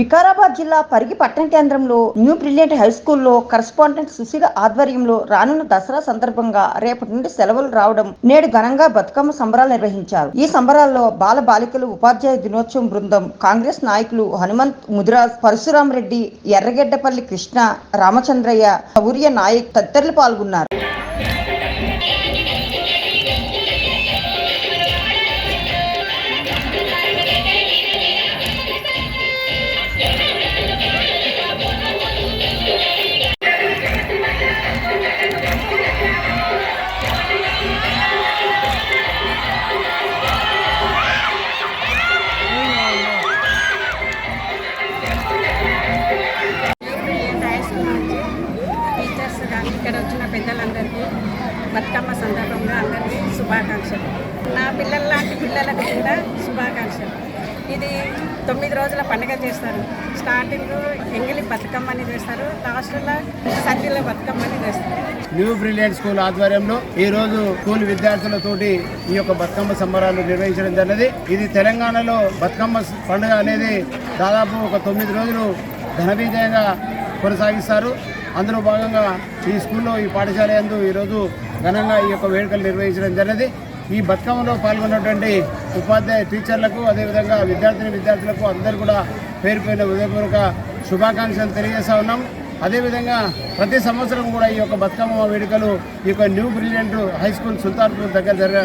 వికారాబాద్ జిల్లా పరిగి పట్టణ కేంద్రంలో న్యూ బ్రిలియంట్ హై స్కూల్లో కరస్పాండెంట్ సుశీల ఆధ్వర్యంలో రానున్న దసరా సందర్భంగా రేపటి నుండి సెలవులు రావడం నేడు ఘనంగా బతుకమ్మ సంబరాలు నిర్వహించారు. ఈ సంబరాల్లో బాల బాలికలు ఉపాధ్యాయ దినోత్సవం బృందం కాంగ్రెస్ నాయకులు హనుమంత్ ముదిరాజ్ పరశురాం రెడ్డి ఎర్రగెడ్డపల్లి కృష్ణ రామచంద్రయ్య సౌర్య నాయక్ తదితరులు పాల్గొన్నారు. పెద్దలందరికీ బతుకమ్మ సందర్భంగా అందరికీ శుభాకాంక్షలు. నా పిల్లల లాంటి పిల్లలకు కూడా శుభాకాంక్షలు. ఇది తొమ్మిది రోజుల పండుగ చేస్తారు. స్టార్టింగ్ ఎంగిలి బతుకమ్మని చేస్తారు. లాస్ట్లో సద్దుల బతుకమ్మని చేస్తారు. న్యూ బ్రిలియంట్ స్కూల్ ఆధ్వర్యంలో ఈ రోజు స్కూల్ విద్యార్థులతోటి ఈ యొక్క బతుకమ్మ సంబరాలు నిర్వహించడం జరిగింది. ఇది తెలంగాణలో బతుకమ్మ పండుగ అనేది దాదాపు ఒక తొమ్మిది రోజులు ఘన విజయంగా కొనసాగిస్తారు. అందులో భాగంగా ఈ స్కూల్లో ఈ పాఠశాల యందు ఈరోజు ఘనంగా ఈ యొక్క వేడుకలు నిర్వహించడం జరిగింది. ఈ బతుకమ్మలో పాల్గొన్నటువంటి ఉపాధ్యాయ టీచర్లకు అదేవిధంగా విద్యార్థిని విద్యార్థులకు అందరూ కూడా పేరు పేరున ఉదయపూర్వక శుభాకాంక్షలు తెలియజేస్తా ఉన్నాం. అదేవిధంగా ప్రతి సంవత్సరం కూడా ఈ యొక్క బతుకమ్మ వేడుకలు ఈ యొక్క New Brilliant High School Sultanpur దగ్గర జరగ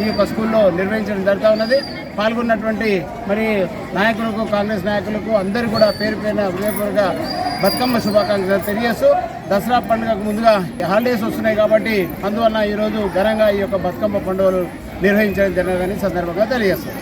ఈ యొక్క స్కూల్లో నిర్వహించడం జరుగుతూ ఉన్నది. పాల్గొన్నటువంటి మరి నాయకులకు కాంగ్రెస్ నాయకులకు అందరూ కూడా పేరు పైన హృదయపూర్వక బతుకమ్మ శుభాకాంక్షలు తెలియజేస్తూ దసరా పండుగకు ముందుగా హాలిడేస్ వస్తున్నాయి కాబట్టి అందువల్ల ఈరోజు ఘనంగా ఈ యొక్క బతుకమ్మ పండుగలు నిర్వహించడం జరగదని సందర్భంగా తెలియజేస్తాం.